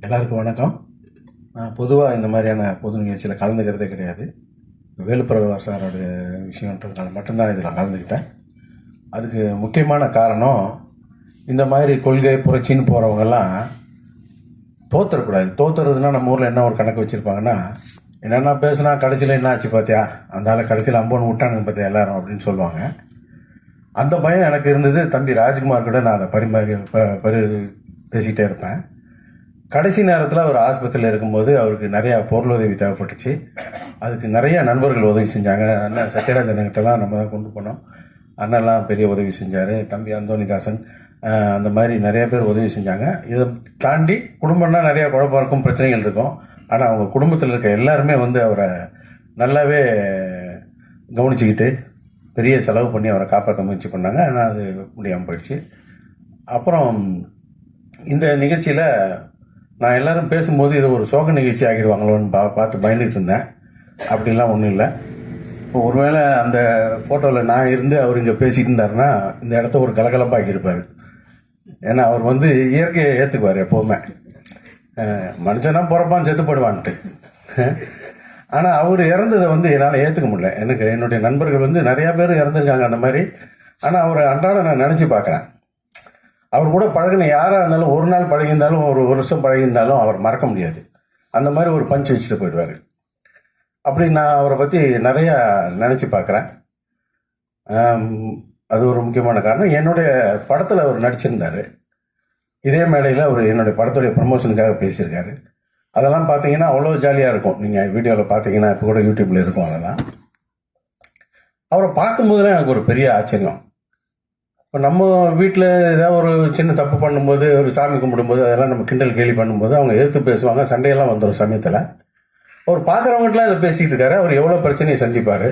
எல்லாருக்கும் வணக்கம். நான் பொதுவாக இந்த மாதிரியான பொது நிகழ்ச்சியில் கலந்துக்கிறதே கிடையாது. வேலுப்பிரபா சாரோட விஷயன்றதுனால மட்டும்தான் இதில் கலந்துக்கிட்டேன். அதுக்கு முக்கியமான காரணம் இந்த மாதிரி கொள்கை புரட்சின்னு போகிறவங்கெல்லாம் தோத்துறக்கூடாது தோத்துறதுன்னா நம்ம ஊரில் என்ன ஒரு கணக்கு வச்சுருப்பாங்கன்னா என்னென்னா பேசுனா கடைசியில் என்ன ஆச்சு பார்த்தியா அந்த ஆளை கடைசியில் அம்போன்னு விட்டானுங்க பார்த்தியா எல்லாரும் அப்படின்னு சொல்லுவாங்க. அந்த பயம் எனக்கு இருந்தது. தம்பி ராஜ்குமார் கூட நான் அதை பரிமாறி ப- பரி பேசிக்கிட்டே இருப்பேன். கடைசி நேரத்தில் அவர் ஆஸ்பத்திரியில் இருக்கும்போது அவருக்கு நிறையா பொருளுதவி தேவைப்பட்டுச்சு. அதுக்கு நிறைய நண்பர்கள் உதவி செஞ்சாங்க. அண்ணன் சத்யராஜன்கிட்டலாம் நம்ம தான் கொண்டு போனோம். அண்ணன்லாம் பெரிய உதவி செஞ்சார். தம்பி அந்தோணிதாசன் அந்த மாதிரி நிறைய பேர் உதவி செஞ்சாங்க. இதை தாண்டி குடும்பம்னா நிறையா குழப்பம் இருக்கும் பிரச்சனைகள் இருக்கும். ஆனால் அவங்க குடும்பத்தில் இருக்க எல்லாருமே வந்து அவரை நல்லாவே கவனிச்சுக்கிட்டு பெரிய செலவு பண்ணி அவரை காப்பாற்ற முயற்சி பண்ணாங்க. ஆனால் அது முடியாமல் போயிடுச்சு. அப்புறம் இந்த நிகழ்ச்சியில் நான் எல்லோரும் பேசும்போது இது ஒரு சோக நிகழ்ச்சி ஆகிடுவாங்களோன்னு பா பார்த்து பயந்துட்டு இருந்தேன். அப்படிலாம் ஒன்றும் இல்லை. இப்போ ஒருவேளை அந்த ஃபோட்டோவில் நான் இருந்து அவர் இங்கே பேசிகிட்டு இருந்தாருன்னா இந்த இடத்த ஒரு கலகலப்பாக்கியிருப்பார். ஏன்னா அவர் வந்து இயற்கையை ஏற்றுக்குவார் எப்போவுமே. மனுஷனாக பிறப்பான் செத்து போடுவான்ட்டு ஆனால் அவர் இறந்ததை வந்து என்னால் ஏற்றுக்க முடியல. எனக்கு என்னுடைய நண்பர்கள் வந்து நிறையா பேர் இறந்துருக்காங்க அந்த மாதிரி. ஆனால் அவரை அன்றாட நான் நினச்சி பார்க்குறேன். அவர் கூட பழகின யாராக இருந்தாலும் ஒரு நாள் பழகியிருந்தாலும் ஒரு வருஷம் பழகியிருந்தாலும் அவர் மறக்க முடியாது. அந்த மாதிரி ஒரு பஞ்ச் வச்சுட்டு போயிடுவார். அப்படி நான் அவரை பற்றி நிறையா நினச்சி பார்க்குறேன். அது ஒரு முக்கியமான காரணம். என்னுடைய படத்தில் அவர் நடிச்சிருந்தார். இதே மேடையில் அவர் என்னுடைய படத்துடைய ப்ரமோஷனுக்காக பேசியிருக்காரு. அதெல்லாம் பார்த்தீங்கன்னா அவ்வளோ ஜாலியாக இருக்கும். நீங்கள் வீடியோவில் பார்த்தீங்கன்னா இப்போ கூட யூடியூப்பில் இருக்கும் அதெல்லாம். அவரை பார்க்கும்போதுலாம் எனக்கு ஒரு பெரிய ஆச்சரியம். இப்போ நம்ம வீட்டில் ஏதாவது ஒரு சின்ன தப்பு பண்ணும்போது ஒரு சாமி கும்பிடும்போது அதெல்லாம் நம்ம கிண்டல் கேலி பண்ணும்போது அவங்க எதிர்த்து பேசுவாங்க. சண்டையெல்லாம் வந்துடும் சமயத்தில். அவர் பார்க்குறவங்கட்டலாம் இதை பேசிக்கிட்டு இருக்காரு. அவர் எவ்வளோ பிரச்சனையை சந்திப்பார்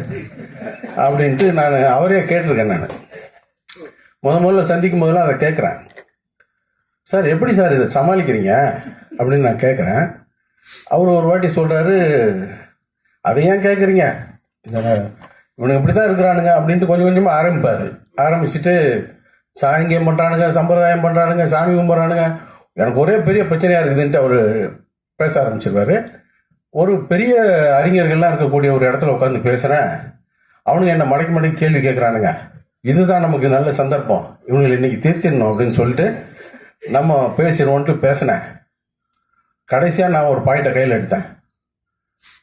அப்படின்ட்டு நான் அவரே கேட்டிருக்கேன் நான். முத முதல்ல சந்திக்கும் போதெல்லாம் அதை கேட்குறேன். சார் எப்படி சார் இதை சமாளிக்கிறீங்க? அப்படின்னு நான் கேட்குறேன். அவர் ஒரு வாட்டி சொல்கிறாரு அதை ஏன் கேட்குறீங்க இந்த இவனுங்க இப்படி தான் இருக்கிறானுங்க அப்படின்ட்டு கொஞ்சம் கொஞ்சமாக ஆரம்பிப்பார். ஆரம்பிச்சுட்டு சாங்கியம் பண்ணுறானுங்க சம்பிரதாயம் பண்ணுறானுங்க சாமி கும்பிட்றானுங்க. எனக்கு ஒரே பெரிய பிரச்சனையாக இருக்குதுன்ட்டு அவர் பேச ஆரம்பிச்சிருவாரு. ஒரு பெரிய அறிஞர்கள்லாம் இருக்கக்கூடிய ஒரு இடத்துல உட்காந்து பேசுகிறேன் அவனுங்க என்னை மடக்கி மடக்கி கேள்வி கேட்குறானுங்க இதுதான் நமக்கு நல்ல சந்தர்ப்பம். இவங்களை இன்றைக்கி தீர்த்திடணும் அப்படின்னு சொல்லிட்டு நம்ம பேசிடுவோன்ட்டு பேசினேன். கடைசியாக நான் ஒரு பாயிண்ட்டை கையில் எடுத்தேன்.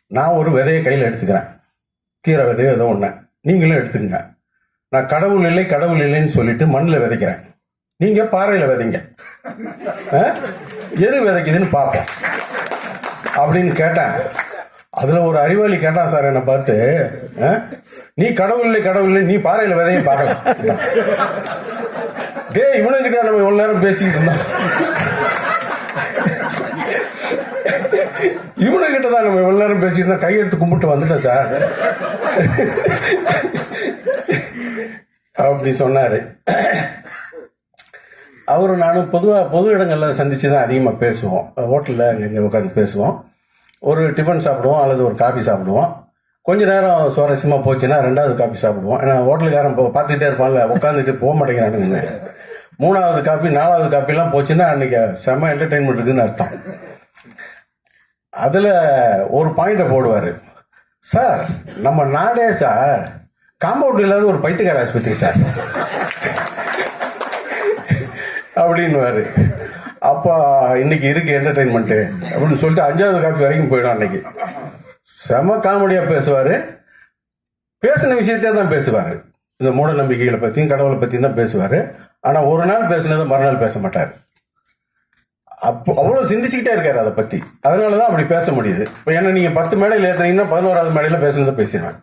நான் ஒரு விதையை கையில் எடுத்துக்கிறேன். கீரை விதையோ ஏதோ ஒன்று நீங்களும் எடுத்துக்கங்க. நான் கடவுள் இல்லை கடவுள் இல்லைன்னு சொல்லிட்டு மண்ணில் விதைக்கிறேன். நீங்கள் பாறையில் விதைங்க. ஆ? எது விதைக்குதுன்னு பார்ப்போம். அப்படின்னு கேட்டேன். அதில் ஒரு அறிவாளி கேட்டான் சார் என்னை பார்த்து ஆ? நீ கடவுள் இல்லை கடவுள் இல்லை நீ பாறையில் விதையும் பார்க்கலாம். டேய் இவனுங்கிட்ட நம்ம இவ்வளோ நேரம் பேசிக்கிட்டு இருந்தோம். இவனுக்கிட்ட தான் நம்ம இவ்வளோ நேரம் பேசிட்டு கையெடுத்து கும்பிட்டு வந்துட்டேன் சார். அப்படி சொன்னார். அவரும் நானும் பொதுவாக பொது இடங்களில் சந்தித்து தான் அதிகமாக பேசுவோம். ஹோட்டலில் அங்கே இங்கே உட்காந்து பேசுவோம். ஒரு டிஃபன் சாப்பிடுவோம் அல்லது ஒரு காபி சாப்பிடுவோம். கொஞ்ச நேரம் சுவாரஸ்யமாக போச்சுன்னா ரெண்டாவது காபி சாப்பிடுவோம். ஏன்னா ஹோட்டலுக்காரன் இப்போ பார்த்துக்கிட்டே இருப்பான்ல உட்காந்துட்டு போக மாட்டேங்கிறானுங்க. மூணாவது காப்பி நாலாவது காப்பிலாம் போச்சுன்னா அன்றைக்கி செம்ம என்டர்டெயின்மெண்ட் இருக்குதுன்னு அர்த்தம். அதில் ஒரு பாயிண்ட்டை போடுவார். சார் நம்ம நாடே சார் காம்பவுண்ட் இல்லாத ஒரு பைத்தியக்கார ஆஸ்பத்திரி சார் அப்படின்வார் அப்போ இன்னைக்கு இருக்கு என்டர்டெயின்மெண்ட்டு அப்படின்னு சொல்லிட்டு அஞ்சாவது காப்பி வரைக்கும் போயிடும் அன்னைக்கு. செம காமெடியாக பேசுவார். பேசின விஷயத்தே தான் பேசுவார். இந்த மூட நம்பிக்கைகளை பற்றியும் கடவுளை பற்றியும் தான் பேசுவார். ஆனால் ஒரு நாள் பேசினதை மறுநாள் பேச மாட்டார். அப்போ அவ்வளோ சிந்திச்சுக்கிட்டே இருக்காரு அதை பற்றி அதனால தான் அப்படி பேச முடியுது. இப்போ ஏன்னா நீங்கள் பத்து மேடையில் ஏற்றுனீங்கன்னா பதினோராவது மேடையில் பேசுனதை பேசிடுவேன்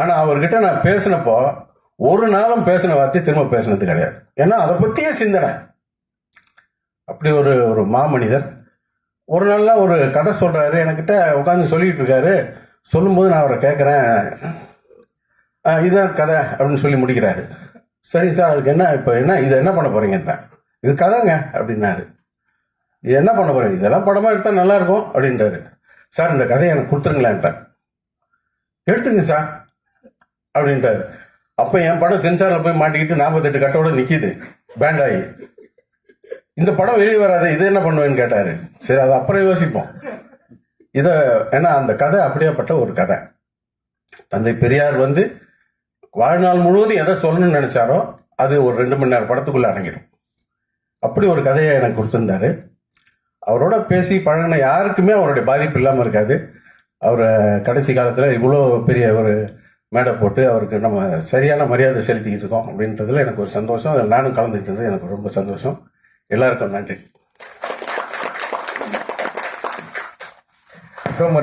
ஆனால் அவர்கிட்ட நான் பேசினப்போ ஒரு நாளும் பேசின வார்த்தை திரும்ப பேசினது கிடையாது. ஏன்னா அதை பற்றியே சிந்தனை. அப்படி ஒரு ஒரு மாமனிதர். ஒரு நாளில் ஒரு கதை சொல்கிறாரு என்கிட்ட உட்காந்து சொல்லிட்டு இருக்காரு. சொல்லும்போது நான் அவரை கேட்குறேன் இதுதான் கதை அப்படின்னு சொல்லி முடிக்கிறாரு. சரி சார் அதுக்கு என்ன இப்போ என்ன இதை என்ன பண்ண போகிறீங்கன்றேன் இது கதைங்க அப்படின்னாரு. இது என்ன பண்ண போகிறேன் இதெல்லாம் படமாக எடுத்தால் நல்லா இருக்கும் அப்படின்றாரு. சார் இந்த கதையை எனக்கு கொடுத்துருங்களேன்ட்டேன் எடுத்துங்க சார் அப்படின்ட்டாரு அப்போ என் படம் சென்சாரில் போய் மாட்டிக்கிட்டு நாற்பத்தெட்டு கட்டோட நிற்கிது பேண்டாயி. இந்த படம் வெளியே வராது இது என்ன பண்ணுவேன்னு கேட்டார். சரி அது அப்புறம் யோசிப்போம். இதை ஏன்னா அந்த கதை அப்படியேப்பட்ட ஒரு கதை. தந்தை பெரியார் வந்து வாழ்நாள் முழுவதும் எதை சொல்லணும்னு நினச்சாரோ அது ஒரு ரெண்டு மணி நேரம் படத்துக்குள்ளே அடங்கிடும். அப்படி ஒரு கதையை எனக்கு கொடுத்துருந்தாரு. அவரோட பேசி பழகின யாருக்குமே அவருடைய பாதிப்பு இல்லாமல் இருக்காது. அவரை கடைசி காலத்தில் இவ்வளோ பெரிய ஒரு மேடை போட்டு அவருக்கு நம்ம சரியான மரியாதை செலுத்திக்கிட்டு இருக்கோம் அப்படின்றதுல எனக்கு ஒரு சந்தோஷம். அதில் நானும் கலந்துக்கிட்டது எனக்கு ரொம்ப சந்தோஷம். எல்லாருக்கும் நன்றி. ரொம்ப